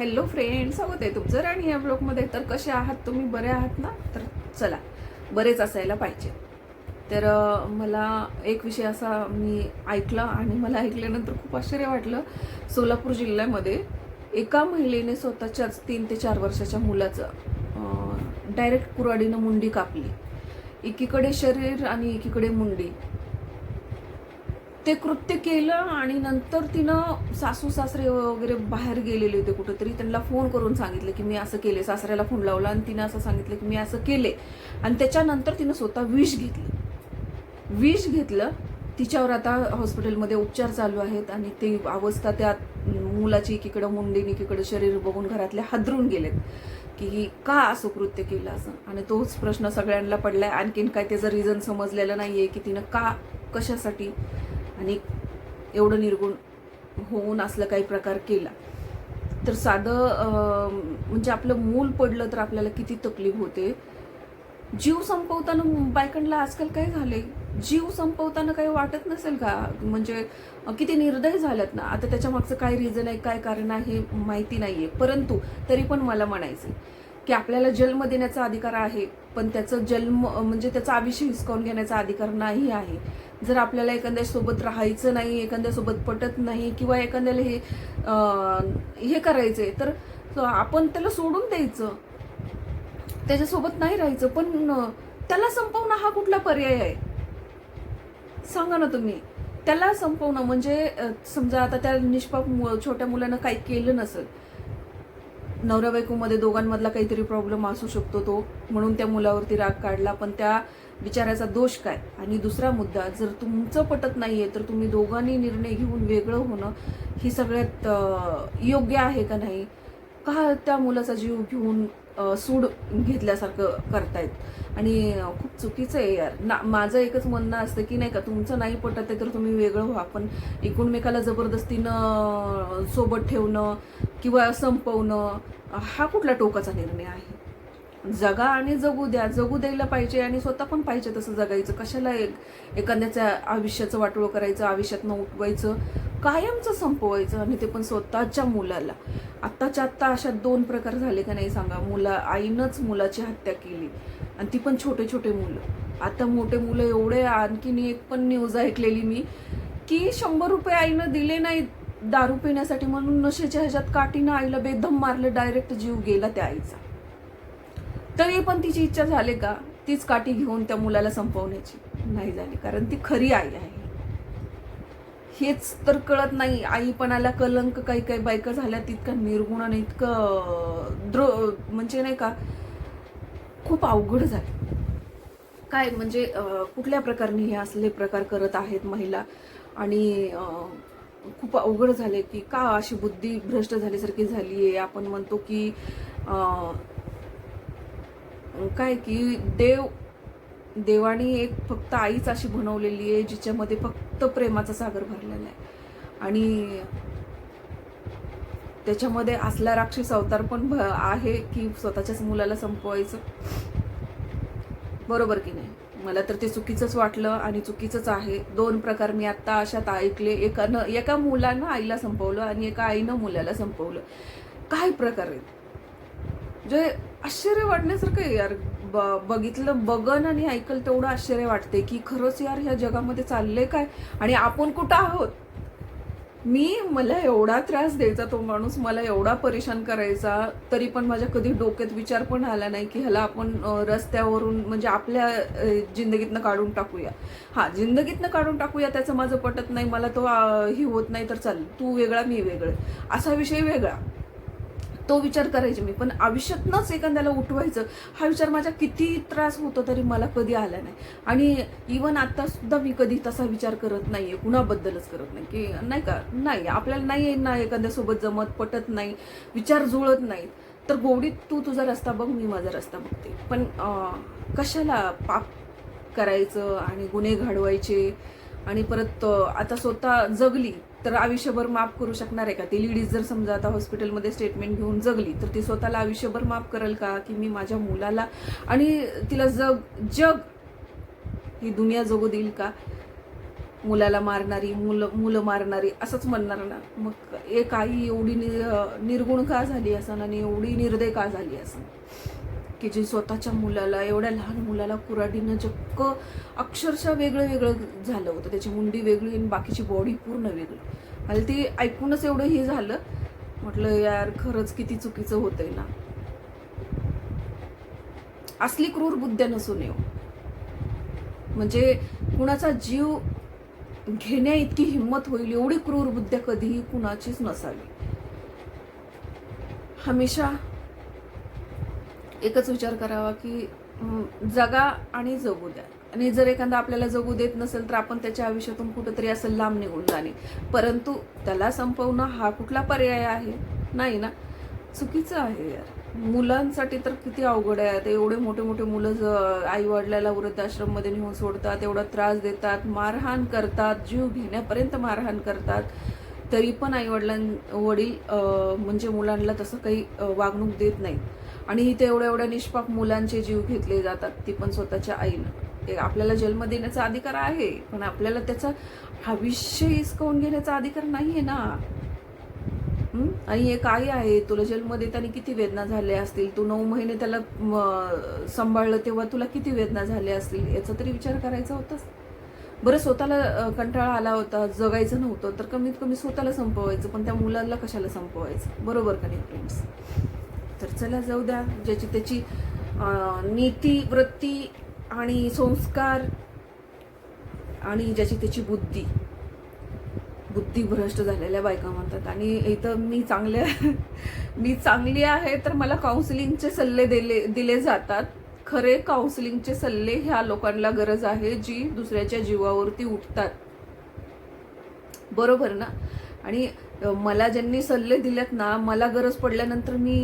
Hello friend स्वागत आहे तुमचं आणि या ब्लॉगमध्ये तर कसे आहात? तुम्ही बरे आहात ना? तर चला बरेच असायला पाहिजे. तर मला एक विषय असा मी ऐकला आणि मला ऐकल्यानंतर खूप आश्चर्य वाटलं. सोलापूर जिल्ह्यामध्ये एका महिलेने स्वतःच्याच तीन ते चार वर्षाच्या मुलाचं डायरेक्ट कुराडीनं मुंडी कापली. एकीकडे शरीर आणि एकीकडे मुंडी. ते कृत्य केलं आणि नंतर तिनं सासू सासरे वगैरे बाहेर गेलेले होते कुठंतरी. त्यांना फोन करून सांगितलं की मी असं केले सासऱ्याला फोन लावला आणि तिनं असं सांगितलं की मी असं केले आणि त्याच्यानंतर तिनं स्वतः विष घेतलं. विष घेतलं. तिच्यावर आता हॉस्पिटलमध्ये उपचार चालू आहेत आणि ते अवस्था त्या मुलाची एकीकडं मुंडीन एकीकडं शरीर बघून घरातले हादरून गेलेत की का असं कृत्य केलं असं. आणि तोच प्रश्न सगळ्यांना पडलाय. आणखीन काय त्याचं रिझन समजलेलं नाहीये की तिनं का कशासाठी आणि एवढं निर्गुण होऊन असलं काही प्रकार केला. तर साधं म्हणजे आपलं मूल पडलं तर आपल्याला किती तकलीफ होते? जीव संपवताना बायकांना आजकाल काय झाले जीव संपवताना काही वाटत नसेल का? म्हणजे किती निर्दय झाल्यात ना? आता त्याच्या मागचं काय रिझन आहे काय कारण आहे हे माहिती आहे परंतु तरी पण मला म्हणायचं की आपल्याला जन्म देण्याचा अधिकार आहे पण त्याचं जन्म म्हणजे त्याचा आयुष्य हिसकावून घेण्याचा अधिकार नाही आहे. जर आपल्याला एखाद्यासोबत राहायचं नाही एखाद्यासोबत पटत नाही किंवा एखाद्याला हे हे करायचं आहे तर आपण त्याला सोडून द्यायचं. त्याच्यासोबत नाही राहायचं पण त्याला संपवणं हा कुठला पर्याय आहे? सांगा ना तुम्ही. त्याला संपवणं म्हणजे समजा आता त्या निष्पाप छोट्या मुलानं काही केलं नसेल नवऱ्या बायकोमध्ये दोघांमधला काहीतरी प्रॉब्लेम असू शकतो तो. म्हणून त्या मुलावरती राग काढला. पण त्या विचाराचा दोष काय? आणि दुसरा मुद्दा जर तुमचं पटत नाहीये तर तुम्ही दोघांनी निर्णय घेऊन वेगळं होणं ही सगळ्यात योग्य आहे का नाही? का त्या मुलाचा जीव घेऊन सूड घेतल्यासारखं करतायत? आणि खूप चुकीचं आहे यार. ना माझं एकच म्हणणं असतं की नाही का तुमचं नाही पटत आहे तर तुम्ही वेगळं व्हा. पण एकूणमेकाला जबरदस्तीनं सोबत ठेवणं किंवा संपवणं हा कुठला टोकाचा निर्णय आहे? जगा आणि जगू द्या. जगू द्यायला पाहिजे आणि स्वतः पण पाहिजे तसं जगायचं. कशाला एक एखाद्याच्या आयुष्याचं वाटोळं करायचं आयुष्यातनं उठवायचं कायमचं संपवायचं आणि ते पण स्वतःच्या मुलाला. आत्ताच्या आत्ता अशा दोन प्रकार झाले का नाही सांगा. मुला आईनंच मुलाची हत्या केली आणि ती पण छोटे छोटे मुलं. आता मोठे मुलं एवढे आणखीन एक पण न्यूज ऐकलेली मी की शंभर रुपये आईनं दिले नाहीत. दारू पिण्यासाठी म्हणून नशेच्या ह्याच्यात काठीनं आईला बेदम मारलं डायरेक्ट जीव गेला त्या आईचा. तरी पण तिची इच्छा झाली का तीच काठी घेऊन त्या मुलाला संपवण्याची? नाही झाली कारण ती खरी आई आहे. हेच तर कळत नाही आईपणाला कलंक काही काही बायका झाल्या तितकं निर्गुण आणि इतकं द्र म्हणजे नाही का खूप अवघड झालं. काय म्हणजे कुठल्या प्रकारने हे असले प्रकार करत आहेत महिला? आणि खूप अवघड झाले की का अशी बुद्धी भ्रष्ट झाल्यासारखी झाली आहे आपण म्हणतो की काय की देव देवाने एक फक्त आईच अशी बनवलेली आहे जिच्यामध्ये फक्त प्रेमाचा सागर भरलेला आहे. आणि त्याच्यामध्ये असला राक्षस अवतार पण भ- आहे की स्वतःच्याच मुलाला संपवायचं? बरोबर की नाही? मला तर ते चुकीचंच वाटलं आणि चुकीचंच आहे. दोन प्रकार मी आत्ता अशात ऐकले. एकानं एका मुलानं आईला संपवलं आणि एका आईनं मुलाला संपवलं. काय प्रकार आहेत? जे आश्चर्य वाटण्यासारखं आहे यार. ब- बघितलं बघन आणि ऐकल तेवढं आश्चर्य वाटते की खरंच यार ह्या जगामध्ये चाललंय काय? आणि आपण कुठं आहोत? मी मला एवढा त्रास द्यायचा तो माणूस मला एवढा परेशान करायचा तरी पण माझ्या कधी डोक्यात विचार पण आला नाही की ह्याला आपण रस्त्यावरून म्हणजे आपल्या जिंदगीतनं काढून टाकूया. हा जिंदगीतनं काढून टाकूया त्याचं माझं पटत नाही मला तो ही होत नाही तर चालेल. तू वेगळा मी वेगळं. असा विषय वेगळा. तो विचार करायचे मी. पण आयुष्यातनंच एखाद्याला उठवायचं हा विचार माझ्या किती त्रास होतो तरी मला कधी आला नाही. आणि इवन आत्तासुद्धा मी कधी तसा विचार करत नाही आहे कुणाबद्दलच करत नाही की नाही का नाही आपल्याला नाही ना एखाद्यासोबत जमत पटत नाही विचार जुळत नाही तर गोडीत तू तुझा रस्ता बघ मी माझा रस्ता बघते. पण कशाला पाप करायचं आणि गुन्हे घडवायचे आणि परत आता स्वतः जगली तर आयुष्यभर माफ करू शकणार आहे का? ती लेडीज जर समजा आता हॉस्पिटलमध्ये स्टेटमेंट घेऊन जगली तर ती स्वतःला आयुष्यभर माफ करेल का? की मी माझ्या मुलाला आणि तिला जग जग ही दुनिया जगू देईल का? मुलाला मारणारी मुलं मुलं मारणारी असंच म्हणणार ना. मग एक आई एवढी नि- निर्गुण का झाली असं आणि एवढी निर्दय का झाली असं की जे स्वतःच्या मुलाला एवढ्या लहान मुलाला कुऱ्हाडीनं चक्क अक्षरशः वेगळं वेगळं झालं होतं. त्याची मुंडी वेगळी आणि बाकीची बॉडी पूर्ण वेगळी. मला ती ऐकूनच एवढं हे झालं. म्हटलं यार खरंच किती चुकीचं होतंय ना. असली क्रूर बुद्ध्या नसून येऊ. म्हणजे कुणाचा जीव घेण्या इतकी हिंमत होईल एवढी क्रूर बुद्ध्या कधीही कुणाचीच नसावी. हमेशा एकच विचार करावा की जगा आणि जगू द्या. आणि जर एखादा आपल्याला जगू देत नसेल तर आपण त्याच्या आयुष्यातून कुठंतरी असं लांब निघून जाणे. परंतु त्याला संपवणं हा कुठला पर्याय आहे? नाही ना? चुकीचं आहे यार. मुलांसाठी तर किती अवघड आहे. ते एवढे मोठे मोठे मुलं आई वडिलाला वृद्धाश्रममध्ये नेऊन सोडतात एवढा त्रास देतात मारहाण करतात जीव घेण्यापर्यंत मारहाण करतात. तरी पण आई वडिलां वडील म्हणजे मुलांना तसं काही वागणूक देत नाहीत. आणि इथे एवढ्या एवढ्या निष्पाप मुलांचे जीव घेतले जातात ती पण स्वतःच्या आईनं ते आपल्याला जन्म देण्याचा अधिकार आहे पण आपल्याला त्याचा भविष्य हिसकावून घेण्याचा अधिकार नाही आहे ना आणि हे काय आहे तुला जन्म देताना किती वेदना झाल्या असतील? तू नऊ महिने त्याला सांभाळलं तेव्हा तुला किती वेदना झाल्या असतील? याचा तरी विचार करायचा होताच. बरं स्वतःला कंटाळा आला होता जगायचं नव्हतं तर कमीत कमी स्वतःला संपवायचं पण त्या मुलाला कशाला संपवायचं? बरोबर का नाही फ्रेंड्स तर चला जाऊ द्या ज्याची त्याची नीती वृत्ती आणि संस्कार आणि ज्याची त्याची बुद्धी. बुद्धी भ्रष्ट झालेल्या बायका म्हणतात. आणि इथं मी चांगल्या मी चांगली आहे तर मला काउन्सिलिंगचे सल्ले दिले दिले जातात. खरे काउन्सिलिंगचे सल्ले ह्या लोकांना गरज आहे जी दुसऱ्याच्या जीवावरती उठतात. बरोबर ना? आणि मला ज्यांनी सल्ले दिलेत ना मला गरज पडल्यानंतर मी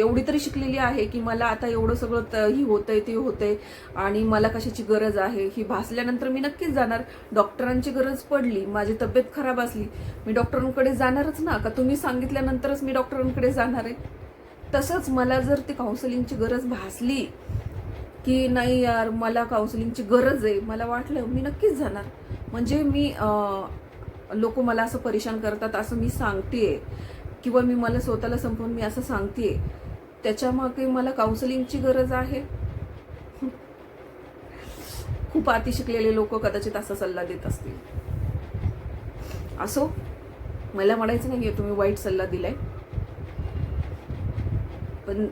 एवढी तरी शिकलेली आहे की मला आता एवढं सगळं त- ही होतंय ते होतंय आणि मला कशाची गरज आहे ही भासल्यानंतर मी नक्कीच जाणार. डॉक्टरांची गरज पडली माझी तब्येत खराब असली मी डॉक्टरांकडे जाणारच ना का तुम्ही सांगितल्यानंतरच मी डॉक्टरांकडे जाणार आहे? तसंच मला जर ती काउन्सिलिंगची गरज भासली की नाही यार मला काउन्सिलिंगची गरज आहे मला वाटलं मी नक्कीच जाणार. म्हणजे मी लोक मला असं परेशान करतात असं मी सांगते किंवा मी मला स्वतःला संपवून मी असं सांगते त्याच्यामागे मला काउन्सिलिंगची गरज आहे. खूप अति शिकलेले लोक कदाचित असा सल्ला देत असतील. असो मला म्हणायचं नाहीये तुम्ही वाईट सल्ला दिलाय. पण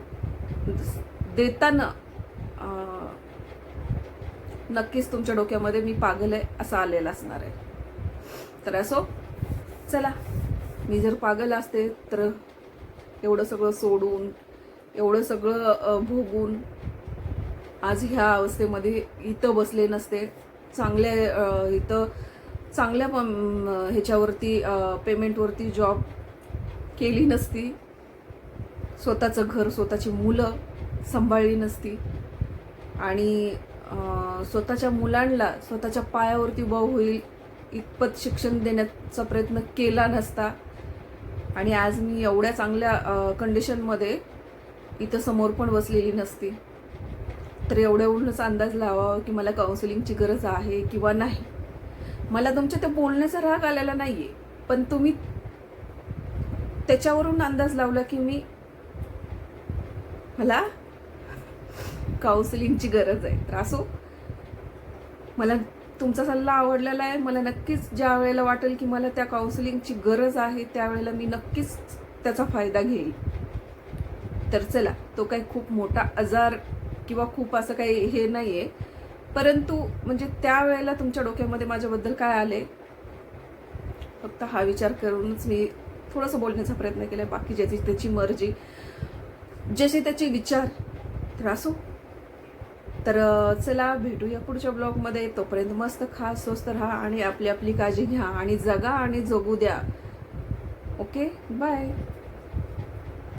देताना नक्कीच तुमच्या डोक्यामध्ये मी पागल आहे असं आलेलं असणार आहे. तर असो. चला. मी जर पागल असते तर एवढं सगळं सोडून एवढं सगळं भोगून आज ह्या अवस्थेमध्ये इथं बसले नसते. चांगल्या इथं चांगल्या ह्याच्यावरती पेमेंटवरती जॉब केली नसती. स्वतःचं घर स्वतःची मुलं सांभाळली नसती. आणि स्वतःच्या मुलांना स्वतःच्या पायावरती उभा होईल इतपत शिक्षण देण्याचा प्रयत्न केला नसता. आणि आज मी एवढ्या चांगल्या कंडिशनमध्ये इथं समोर पण बसलेली नसती. तर एवढ्यावरूनच अंदाज लावावा की मला काउन्सिलिंगची गरज आहे किंवा नाही. मला तुमच्या त्या बोलण्याचा राग आलेला नाही आहे पण तुम्ही त्याच्यावरून अंदाज लावला की मी मला काउन्सिलिंगची गरज आहे. तर असो. मला तुमचा सल्ला आवडलेला आहे. मला नक्कीच ज्या वेळेला वाटेल की मला त्या काउन्सिलिंगची गरज आहे त्यावेळेला मी नक्कीच त्याचा फायदा घेईल. तर चला तो काही खूप मोठा आजार किंवा खूप असं काही हे नाही आहे परंतु म्हणजे त्यावेळेला तुमच्या डोक्यामध्ये माझ्याबद्दल काय आले फक्त हा विचार करूनच मी थोडंसं बोलण्याचा प्रयत्न केला बाकी ज्याची त्याची मर्जी जसे त्याचे विचार तर असो. तर चला भेटूया पुढच्या ब्लॉगमध्ये. तोपर्यंत मस्त खा स्वस्त राहा आणि आपली आपली काळजी घ्या आणि जगा आणि जगू द्या. ओके? बाय.